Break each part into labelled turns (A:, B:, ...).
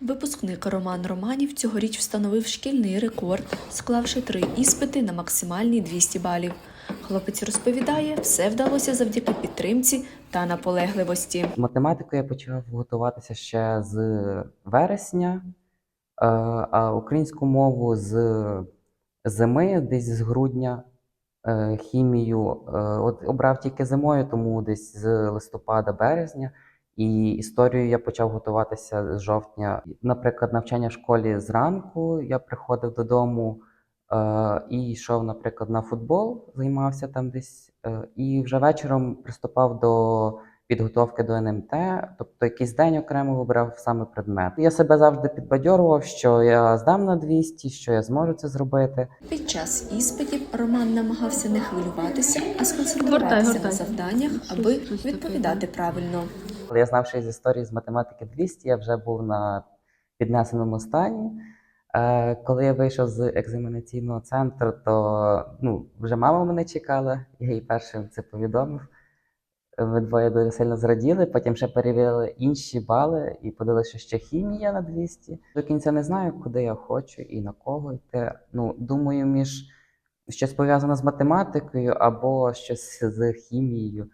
A: Випускник Роман Романів цьогоріч встановив шкільний рекорд, склавши три іспити на максимальні 200 балів. Хлопець розповідає, все вдалося завдяки підтримці та наполегливості.
B: Математику я почав готуватися ще з вересня, е, а українську мову з зими, десь з грудня. Е, Хімію е, от обрав тільки зимою, тому десь з листопада-березня. І історію я почав готуватися з жовтня. Наприклад, навчання в школі зранку я приходив додому е, і йшов, наприклад, на футбол, займався там десь, е, і вже вечором приступав до підготовки до НМТ, тобто якийсь день окремо вибрав саме предмет. Я себе завжди підбадьорував, що я здам на 200, що я зможу це зробити.
A: Під час іспитів Роман намагався не хвилюватися, а
C: Гортай,
A: сконцентруватися
C: гортай.
A: на завданнях, аби відповідати правильно.
B: Коли я знав, що із історії з математики 200, я вже був на піднесеному стані. Е, коли я вийшов з екзаменаційного центру, то ну, вже мама мене чекала, я їй першим це повідомив. Ми двоє дуже сильно зраділи, потім ще перевірили інші бали і подивилися, що ще хімія на 200. До кінця не знаю, куди я хочу і на кого йти. Ну, думаю, між щось пов'язане з математикою або щось з хімією.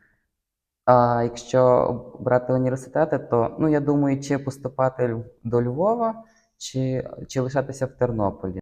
B: А якщо брати університети, то ну я думаю, чи поступати до Львова, чи, чи лишатися в Тернополі.